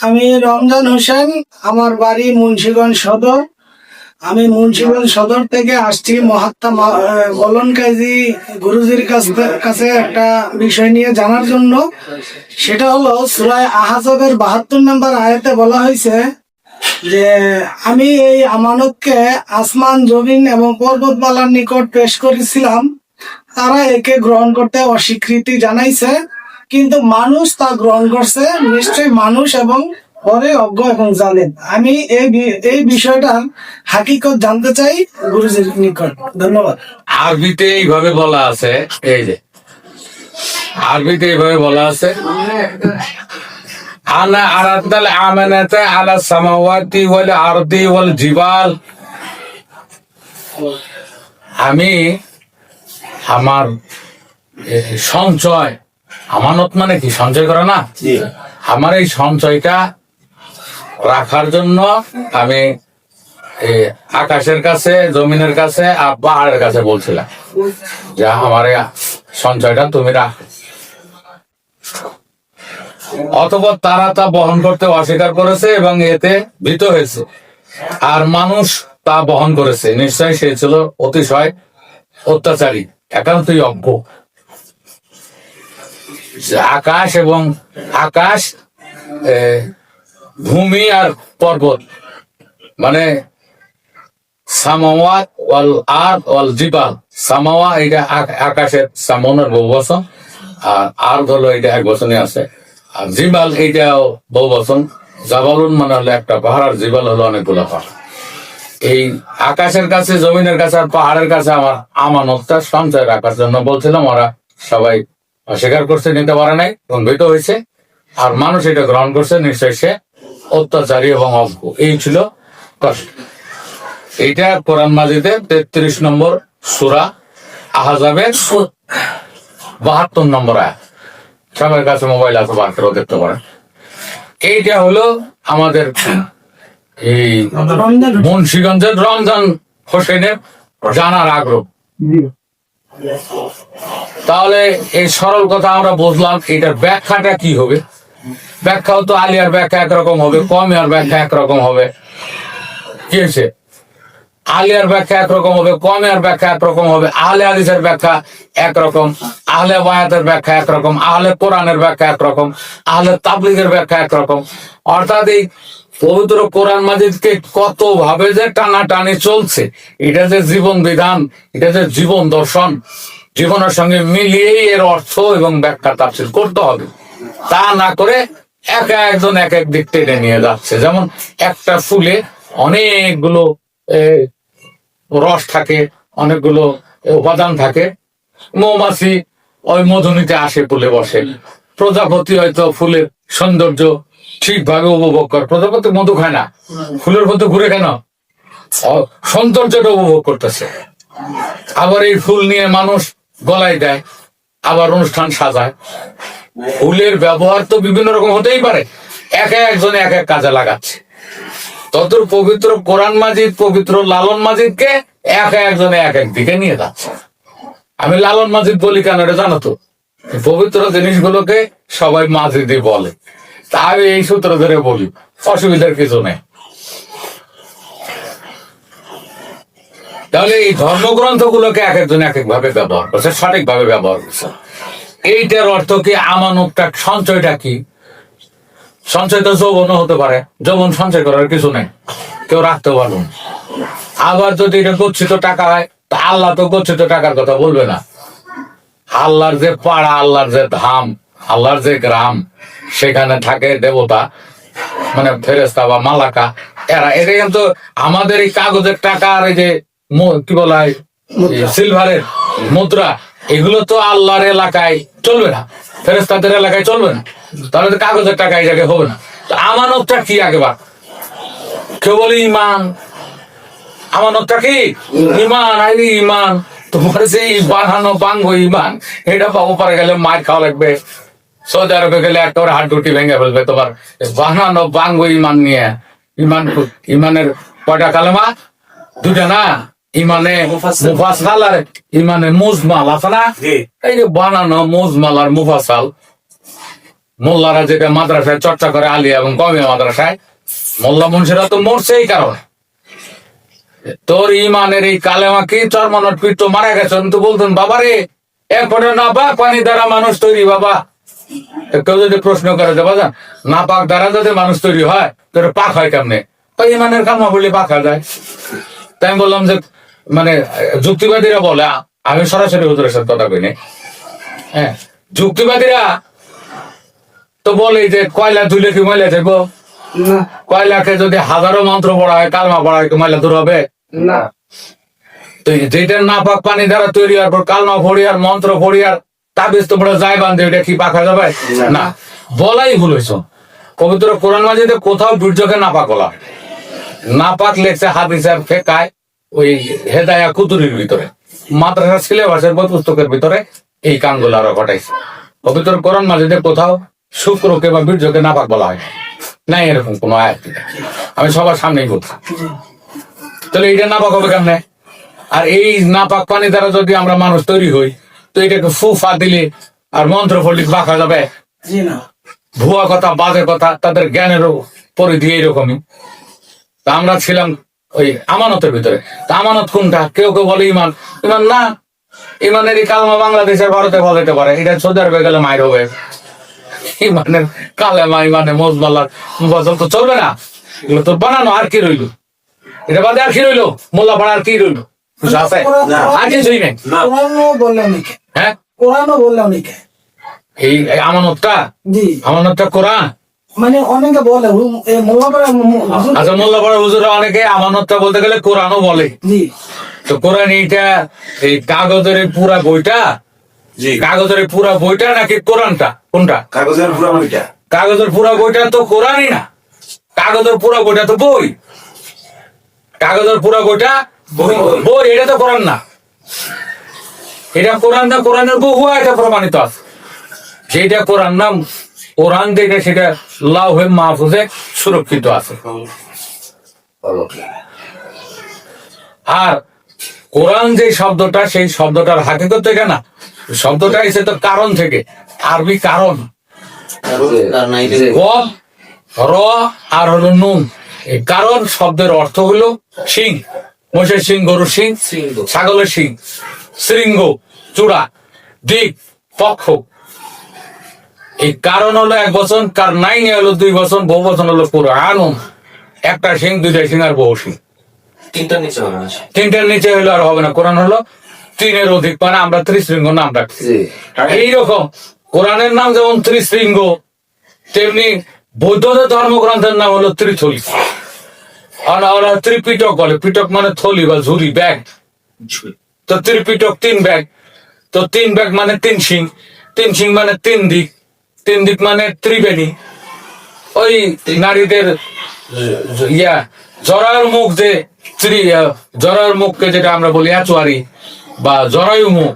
আমি রমজান হোসেন, আমার বাড়ি মুন্সিগঞ্জ সদর। আমি মুন্সিগঞ্জ সদর থেকে আসছি মহাত্মা বলন কাজী গুরুজির কাছ- কাছে একটা বিষয় নিয়ে জানার জন্য। সেটা হলো, সুরায় আহাজবের বাহাত্তর নম্বর আয়াতে বলা হয়েছে যে, আমি এই আমানতকে আসমান, জমিন এবং পর্বতমালার নিকট পেশ করেছিলাম। তারা একে গ্রহণ করতে অস্বীকৃতি জানাইছে। কিন্তু মানুষ তা গ্রহণ করছে, নিশ্চয়ই মানুষ এবং পরে অজ্ঞ এবং জানেন আমি এই এই বিষয়টার হাকিকত জানতে চাই গুরুজির নিকট। ধন্যবাদ। আরবিতে এইভাবে বলা আছে, এই যে। আরবিতে এইভাবে বলা আছে, আনা আরাদাল আমানাতা আলা সামাওয়াতি ওয়াল আরদি ওয়াল জিবাল। আমি আমার সঞ্চয় আমানত মানে কি? সঞ্চয় করা না? আমার এই সঞ্চয়টা রাখার জন্য আমি আকাশের কাছে জমিনের কাছে আর পাহাড়ের কাছে বলছিলাম যে আমার সঞ্চয়টা তুমি রাখ। অথবা তারা তা বহন করতে অস্বীকার করেছে এবং এতে ভীত হয়েছে। আর মানুষ তা বহন করেছে। নিশ্চয় সে ছিল অতিশয় অত্যাচারী একান্তই অজ্ঞ। আকাশ এবং আকাশ ভূমি আর পর্বত। মানে সামাওয়াত ওয়াল আর ওয়াল জিবাল। সামাওয়া এটা আকাশের সামনের বহু বচন আর আর হলো এটা এক বচনে আছে। আর জিবাল এইটাও বহু বচন জাবালুন মানে হলো একটা পাহাড়, আর জিবাল হলো অনেকগুলো পাহাড়। এই আকাশের কাছে, জমিনের কাছে আর পাহাড়ের কাছে আমার আমানতটা সঞ্চয় রাখার জন্য বলছিলাম, ওরা সবাই অস্বীকার করছে নিতে পারে নাই ভীত হয়েছে। আর মানুষ এটা গ্রহণ করছে নিশ্চয় সে অত্যাচারী এবং অজ্ঞ। এই ছিল কষ্ট। এইটা কোরআন মাজিদে তেত্রিশ নম্বর সুরা আহাজাবের বাহাত্তর নম্বর আয়াত। সবার কাছে মোবাইল আছে বার করেও দেখতে পারেন। এইটা হলো আমাদের এই মুন্সিগঞ্জের রমজান হোসেনের জানার আগ্রহ। তাহলে এই সরল কথা আমরা বুঝলাম, এটার ব্যাখ্যাটা কি হবে? ব্যাখ্যাও তো আলিয়ার ব্যাখ্যা একরকম হবে কমিয়ার ব্যাখ্যা একরকম হবে। কি হয়েছে? আলিয়ার ব্যাখ্যা একরকম হবে কমিয়ার ব্যাখ্যা একরকম হবে, আহলে আদিসের ব্যাখ্যা একরকম, আহলে বায়াতের ব্যাখ্যা একরকম, আহলে কোরআনের ব্যাখ্যা একরকম, আহলে তাবলিগের ব্যাখ্যা একরকম। অর্থাৎ এই পবিত্র কোরআন মাজিদকে কত ভাবে যে টানা টানাটানি চলছে, এটা যে জীবন বিধান, এটা যে জীবন দর্শন, জীবনের সঙ্গে মিলিয়েই এর অর্থ এবং ব্যাখ্যা তাফসিল করতে হবে। তা না করে এক একজন এক এক দিক টেনে নিয়ে যাচ্ছে। যেমন একটা ফুলে অনেকগুলো রস থাকে, অনেকগুলো উপাদান থাকে। মৌমাছি ওই মধুনিতে আসে ফুলে বসে। প্রজাপতি হয়তো ফুলের সৌন্দর্য ঠিকভাবে উপভোগ করে। প্রজাপতি মধু খায় না। ফুলের মধ্যে ঘুরে কেন? সৌন্দর্যটা উপভোগ করতেছে। আবার এই ফুল নিয়ে মানুষ গলায় দেয়, আবার অনুষ্ঠান সাজায়। ফুলের ব্যবহার তো বিভিন্ন রকম হতেই পারে। এক একজনে এক এক কাজে লাগাচ্ছে। তত পবিত্র কোরআন মাজিদ, পবিত্র লালন মাজিদকে এক একজনে এক এক দিকে নিয়ে যাচ্ছে। আমি লালন মাজিদ বলি কেন এটা জানো তো? পবিত্র জিনিসগুলোকে সবাই মাজিদই বলে। তা আমি এই সূত্র ধরে বলি, অসুবিধার কিছু নেই। তাহলে এই ধর্মগ্রন্থ গুলোকে এক একজন এক এক ভাবে ব্যবহার করছে সঠিক ভাবে ব্যবহার করছে। এইটার অর্থ কি আমানতটা সঞ্চয়টা কি? সঞ্চয় তো যৌবনও হতে পারে, যৌবন সঞ্চয় করার কিছু নেই, কেউ রাখতে পারব না। আবার যদি এটা গচ্ছিত টাকা হয়, তা আল্লাহ তো গচ্ছিত টাকার কথা বলবে না। আল্লাহর যে পাড়া, আল্লাহর যে ধাম আল্লাহর যে গ্রাম সেখানে থাকে দেবতা মানে ফেরেস্তা বা মালাকা। এরা এটা কিন্তু আমাদের এই কাগজের টাকা আর এই যে কি বলা হয় সিলভারের মুদ্রা এগুলো তো আল্লাহর এলাকায় চলবে না। ফেরেস্তাদের এলাকায় চলবে না। তাহলে তো কাগজের টাকা এই জায়গায় হবে না। তো আমানতটা কি আগেবার কেউ বলে ইমান আমানতটা কি? ইমান আইলি ইমান তোমার সেই বানানো বাঙ্গো ইমান এটা পাবো পারে গেলে মার খাওয়া লাগবে। সৌদি আরবে গেলে একটা ওর হাড্ডুটি ভেঙে ফেলবে তোমার। বানানো বাঙ্গো ইমান নিয়ে। ইমান ইমানের কয়টা কালেমা? দুটা না? ইমানে মুফাসাল আর ইমানে মুজমাল আছে না? এই যে বানানো মুজমাল আর মুফাসাল মোল্লারা যেটা মাদ্রাসায় চর্চা করে আলিয়া এবং কমে মাদ্রাসায় মোল্লা মুন্সিরা তো মরছে এই কারণে। তোর ইমানের এই কালেমা কি চরমানট পিত্ত মারা গেছেন তো বলতেন বাবারে এরপরে না বা পানি দ্বারা মানুষ তৈরি বাবা। কেউ যদি প্রশ্ন করে যে বাজান না পাক দ্বারা যদি মানুষ তৈরি হয় তোর পাক হয় কেমনে? তো ইমানের কালমা বললে পাক হয়ে যায়। তাই আমি বললাম যে মানে যুক্তিবাদীরা বলে আমি সরাসরি হুজুরের সাথে কথা কইনি। হ্যাঁ যুক্তিবাদীরা তো বলে যে কয়লা ধুলে কি ময়লা না। কয়লাকে যদি হাজারো মন্ত্র পড়া হয় কালমা পড়া হয় ময়লা দূর হবে? না। তো যেটা না পাক পানি দ্বারা তৈরি হওয়ার পর কালমা পড়ি আর মন্ত্র পড়ি আর তাবিজ তোমরা যাই বান্ধে ওটা কি পাকা যাবে? না। বলাই ভুল হয়েছ। পবিত্র কোরআন মাজিদে কোথাও বীর্যকে নাপাক বলা। নাপাক লেখছে হাদিসের ফেকায় ওই হেদায়া কুতুরির ভিতরে। মাদ্রাসা সিলেবাসের বই পুস্তকের ভিতরে এই কামগুলো আরও ঘটাইছে। পবিত্র কোরআন মাজিদে কোথাও শুক্রকে বা বীর্যকে নাপাক বলা হয় নাই এরকম কোনো আয়াত আমি সবার সামনেই বলছি তাহলে এইটা নাপাক হবে কেমনে? আর এই নাপাক পানি দ্বারা যদি আমরা মানুষ তৈরি হই তো এটাকে ফুফা দিলে আর মন্ত্র ফলিক বাঁকা যাবে। ভুয়া কথা বাজে কথা তাদের জ্ঞানেরও পরিধি এইরকমই। তা আমরা ছিলাম ওই আমানতের ভিতরে। তা আমানত কোনটা? কেউ কেউ বলে ইমান। ইমান না ইমানের এই কালমা বাংলাদেশের ভারতে বলাইতে পারে। এটা সৌদি আরবে গেলে মায়ের হবে। ইমানের কালেমা ইমানে মোজমাল্লার মুফাসল তো চলবে না। এগুলো তো বানানো আর কি রইল? এটা বাদে আর কি রইল? মোল্লা পাড়া আর কি রইল? আর কোরআনও হ্যাঁ? কোরআনও এই আমানতটা? জি। আমানতটা কোরআন? মানে অনেকে বলে আচ্ছা মোল্লাপাড়া হুজুরা অনেকে আমানতটা বলতে গেলে কোরআনও বলে। জি। তো কোরআন এইটা এই কাগজের পুরা বইটা? জি। কাগজের পুরা বইটা নাকি কোরআনটা? কোনটা? কাগজের পুরা বইটা। কাগজের পুরা বইটা তো কোরআনই না। কাগজের পুরা বইটা তো বই। কাগজের পুরা বইটা বই। বই এটা তো কোরআন না। এটা কোরআন না কোরআনের বহু এটা প্রমাণিত আছে। যেটা কোরআন নাম কোরআন সেটা লাউহে মাহফুজে সুরক্ষিত আছে। আর কোরআন যে শব্দটা সেই শব্দটার হাকিকত থেকে না। শব্দটা এসে তো কারণ থেকে আরবি কারণ। র আর হলো নুন। কারণ শব্দের অর্থ হলো সিং মোষের সিং গরুর সিং ছাগলের সিং শৃঙ্গ চূড়া দিক পক্ষ। এই কারণ হলো এক বছর কার নাইনে হলো দুই বছর বহু বছর হলো পুরো আনুন একটা সিং দুইটা সিং আর বহু সিং তিনটা নিচে হবে তিনটার নিচে হলো আর হবে না। কোরআন হলো তিনের অধিক মানে আমরা ত্রিশৃঙ্গ নাম রাখছি। এইরকম কোরআনের নাম যেমন ত্রিশৃঙ্গ তেমনি বৌদ্ধদের ধর্মগ্রন্থের নাম হলো ত্রিথলি আর ওরা ত্রিপিটক বলে। পিটক মানে থলি বা ঝুরি ব্যাগ। তো ত্রিপিটক তিন ব্যাগ। তো তিন ব্যাগ মানে তিন সিং তিন সিং মানে তিন দিক। তিন দিক মানে ত্রিবেণী। ওই নারীদের ইয়া জরায়ুর মুখ যে ত্রি জরায়ুর মুখকে যেটা আমরা বলি আচুয়ারি বা জরায়ু মুখ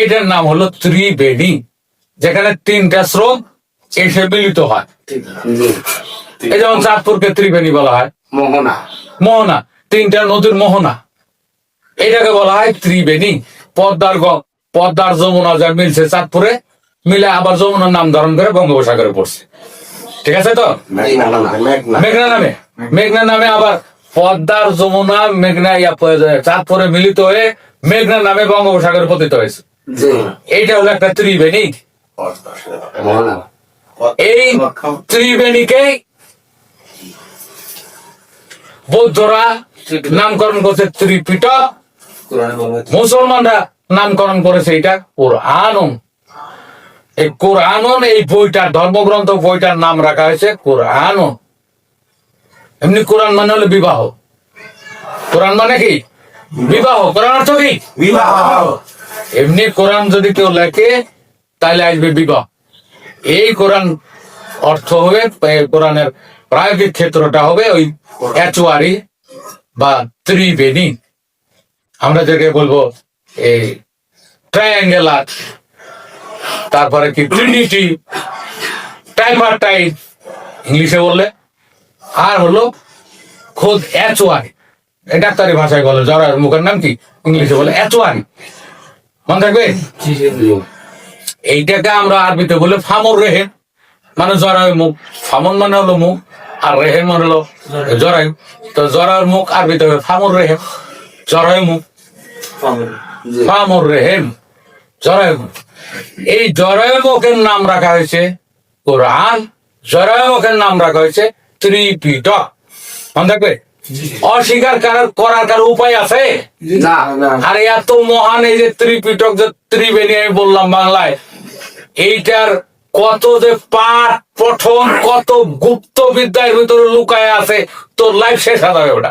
এটার নাম হলো ত্রিবেণী। যেখানে তিনটা স্রোত এসে মিলিত হয়। এই যেমন চাঁদপুরকে ত্রিবেণী বলা হয়। মোহনা। মোহনা তিনটা নদীর মোহনা। এটাকে বলা হয় ত্রিবেণী। পদ্মার গ- পদ্মার যমুনা যা মিলছে চাঁদপুরে মিলে আবার যমুনার নাম ধারণ করে বঙ্গোপসাগরে পড়ছে। ঠিক আছে তো? মেঘনা নামে মেঘনা। নামে। আবার পদ্মার যমুনা মেঘনা ইয়া চাঁদপুরে মিলিত হয়ে মেঘনা নামে বঙ্গোপসাগরে পতিত হয়েছে। এইটা হলো একটা ত্রিবেণী। এই ত্রিবেণীকে বৌদ্ধরা নামকরণ করছে ত্রিপিটক মুসলমানরা নামকরণ করেছে এটা কোরআন এই কোরআন এই বইটা ধর্মগ্রন্থ বইটার নাম রাখা হয়েছে কোরআন এমনি কোরআন মানে হলো বিবাহ। কোরআন মানে কি? বিবাহ। কোরআন অর্থ কি? বিবাহ। এমনি কোরআন যদি কেউ লেখে তাহলে আসবে বিবাহ। এই কোরআন অর্থ হবে কোরআনের প্রায়োগিক ক্ষেত্রটা হবে ওই এচুয়ারি বা ত্রিবেণী। আমরা যেটাকে বলব এই ট্রায়াঙ্গেলার তারপরে কি ট্রিনিটি ট্রাইপারটাইট ইংলিশে বললে, আর হলো খোদ এই ডাক্তারি ভাষায় বলে যারা মুখের নাম কি? ইংলিশে বলে এচুয়ারি মনে থাকবে? এইটাকে আমরা আরবিতে বলে ফামর রেহেন। মানে জরায়ু মুখ। ফামন মানে হলো মুখ। আর রেহেম মানে হলো জরায়ু। তো জরায়ুর মুখ আরবিতে হবে ফামুর রেহেম। জরায়ু মুখ। ফামুর রেহেম। জরায়ু মুখ। এই জরায়ু মুখের নাম রাখা হয়েছে কোরআন। জরায়ু মুখের নাম রাখা হয়েছে ত্রিপিটক। মনে থাকবে? অস্বীকার করার করার কার উপায় আছে? আর এত মহান এই যে ত্রিপিটক যে ত্রিবেণী আমি বললাম বাংলায় এইটার কত যে পাঠ পঠন, কত গুপ্ত বিদ্যার ভিতরে লুকায় আছে, তোর লাইফ শেষ হয়ে যাবে ওটা।